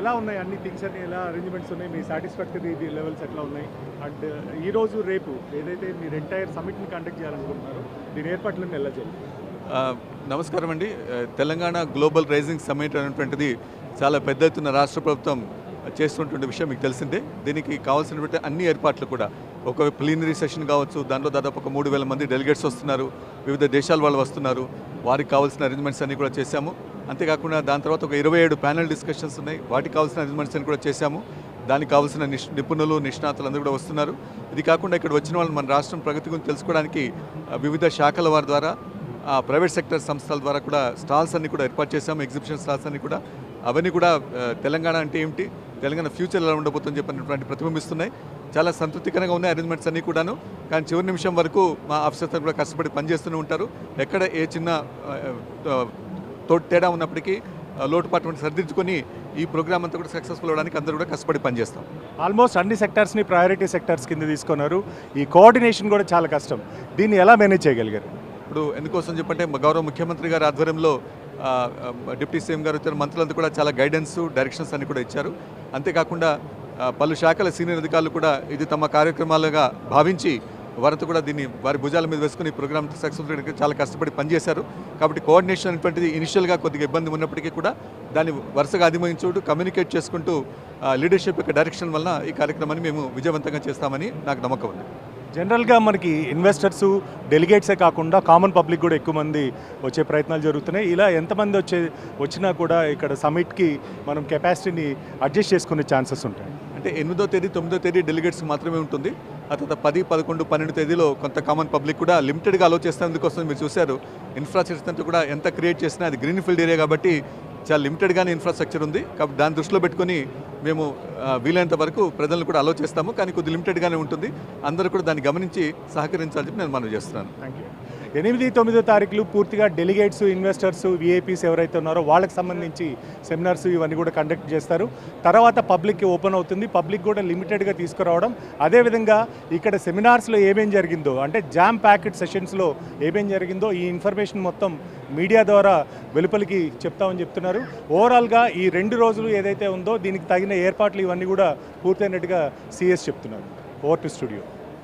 ఎలా ఉన్నాయి? అన్ని థింగ్స్ అన్ని ఎలా అరేంజ్మెంట్స్ ఉన్నాయి? మీ సాటిస్ఫాక్టరీ లెవెల్స్ ఎట్లా ఉన్నాయి? అండ్ uh, ఈరోజు రేపు ఏదైతే మీరు ఎంటైర్ సమిట్ని కండక్ట్ చేయాలనుకుంటున్నారో దీని ఏర్పాట్లను ఎలా చేయాలి? నమస్కారం అండి. తెలంగాణ గ్లోబల్ రైజింగ్ సమ్మిట్ అనేటువంటిది చాలా పెద్ద ఎత్తున రాష్ట్ర ప్రభుత్వం చేస్తున్నటువంటి విషయం మీకు తెలిసిందే. దీనికి కావాల్సినటువంటి అన్ని ఏర్పాట్లు కూడా ఒక ప్లీనరీ సెషన్ కావచ్చు దాంట్లో దాదాపు ఒక మూడు వేల మంది డెలిగేట్స్ వస్తున్నారు వివిధ దేశాల వాళ్ళు వస్తున్నారు. వారికి కావాల్సిన అరేంజ్మెంట్స్ అన్నీ కూడా చేశాము. అంతేకాకుండా దాని తర్వాత ఒక ఇరవై ఏడు ప్యానల్ డిస్కషన్స్ ఉన్నాయి. వాటికి కావాల్సిన అరేంజ్మెంట్స్ అని కూడా చేశాము దానికి కావాల్సిన నిష్ నిపుణులు నిష్ణాతులు అందరూ కూడా వస్తున్నారు. ఇది కాకుండా ఇక్కడ వచ్చిన వాళ్ళు మన రాష్ట్రం ప్రగతి గురించి తెలుసుకోవడానికి వివిధ శాఖల వారి ద్వారా ఆ, ప్రైవేట్ సెక్టర్ సంస్థల ద్వారా కూడా స్టాల్స్ అన్ని కూడా ఏర్పాటు చేశాము. ఎగ్జిబిషన్ స్టాల్స్ అన్ని కూడా. అవన్నీ కూడా తెలంగాణ అంటే ఏమిటి? తెలంగాణ ఫ్యూచర్ ఎలా ఉండబోతుందని చెప్పినటువంటి ప్రతిబింబిస్తున్నాయి. చాలా సంతృప్తికరంగా ఉన్నాయి అరేంజ్మెంట్స్ అన్నీ కూడాను. కానీ చివరి నిమిషం వరకు మా ఆఫీసర్స్ కూడా కష్టపడి పనిచేస్తూనే ఉంటారు. ఎక్కడ ఏ చిన్న తో తేడా ఉన్నప్పటికీ లోటుపాటు సరిదిద్దుకొని ఈ ప్రోగ్రామ్ అంతా కూడా సక్సెస్ఫుల్ అవడానికి అందరూ కూడా కష్టపడి పనిచేస్తాం. ఆల్మోస్ట్ అన్ని సెక్టార్స్ని ప్రయారిటీ సెక్టార్స్ కింద తీసుకున్నారు. ఈ కోఆర్డినేషన్ కూడా చాలా కష్టం. దీన్ని ఎలా మేనేజ్ చేయగలిగారు? ఇప్పుడు ఎందుకోసం చెప్పంటే గౌరవ ముఖ్యమంత్రి గారి ఆధ్వర్యంలో డిప్యూటీ సీఎం గారు ఇతర మంత్రులంతా కూడా చాలా గైడెన్స్ డైరెక్షన్స్ అన్ని కూడా ఇచ్చారు. అంతేకాకుండా పలు శాఖల సీనియర్ అధికారులు కూడా ఇది తమ కార్యక్రమాలుగా భావించి వారితో కూడా దీన్ని వారి భుజాల మీద వేసుకుని ఈ ప్రోగ్రామ్ సక్సెస్ఫుల్ చాలా కష్టపడి పనిచేశారు. కాబట్టి కోఆర్డినేషన్ అనేటువంటిది ఇనిషియల్గా కొద్దిగా ఇబ్బంది ఉన్నప్పటికీ కూడా దాన్ని వరుసగా అధిగమించుకుంటూ కమ్యూనికేట్ చేసుకుంటూ లీడర్షిప్ యొక్క డైరెక్షన్ వలన ఈ కార్యక్రమాన్ని మేము విజయవంతంగా చేస్తామని నాకు నమ్మకం ఉంది. జనరల్గా మనకి ఇన్వెస్టర్స్ డెలిగేట్సే కాకుండా కామన్ పబ్లిక్ కూడా ఎక్కువ మంది వచ్చే ప్రయత్నాలు జరుగుతున్నాయి. ఇలా ఎంతమంది వచ్చే వచ్చినా కూడా ఇక్కడ సమిట్కి మనం కెపాసిటీని అడ్జస్ట్ చేసుకునే ఛాన్సెస్ ఉంటాయి. అంటే ఎనిమిదో తేదీ తొమ్మిదో తేదీ డెలిగేట్స్ మాత్రమే ఉంటుంది. ఆ తర్వాత పది పదకొండు పన్నెండు తేదీలో కొంత కామన్ పబ్లిక్ కూడా లిమిటెడ్గా అలో చేసేందుకోసం మీరు చూశారు. ఇన్ఫ్రాస్ట్రక్చర్ అంతా కూడా ఎంత క్రియేట్ చేసినా అది గ్రీన్ ఫీల్డ్ ఏరియా కాబట్టి చాలా లిమిటెడ్గానే ఇన్ఫ్రాస్ట్రక్చర్ ఉంది. కాబట్టి దాన్ని దృష్టిలో పెట్టుకొని మేము వీలైనంత వరకు ప్రజలను కూడా అలో చేస్తాము కానీ కొద్ది లిమిటెడ్గానే ఉంటుంది. అందరూ కూడా దాన్ని గమనించి సహకరించాలని చెప్పి నేను మనవి చేస్తున్నాను. థ్యాంక్ యూ ఎనిమిది తొమ్మిదో తారీఖులు పూర్తిగా డెలిగేట్స్ ఇన్వెస్టర్స్ విఐపీస్ ఎవరైతే ఉన్నారో వాళ్ళకి సంబంధించి సెమినార్స్ ఇవన్నీ కూడా కండక్ట్ చేస్తారు. తర్వాత పబ్లిక్కి ఓపెన్ అవుతుంది. పబ్లిక్ కూడా లిమిటెడ్గా తీసుకురావడం. అదేవిధంగా ఇక్కడ సెమినార్స్లో ఏమేం జరిగిందో అంటే జామ్ ప్యాకెట్ సెషన్స్లో ఏమేం జరిగిందో ఈ ఇన్ఫర్మేషన్ మొత్తం మీడియా ద్వారా వెలుపలికి చెప్తామని చెప్తున్నారు. ఓవరాల్గా ఈ రెండు రోజులు ఏదైతే ఉందో దీనికి తగిన ఏర్పాట్లు ఇవన్నీ కూడా పూర్తయినట్టుగా సిఎస్ చెప్తున్నారు. Over to studio.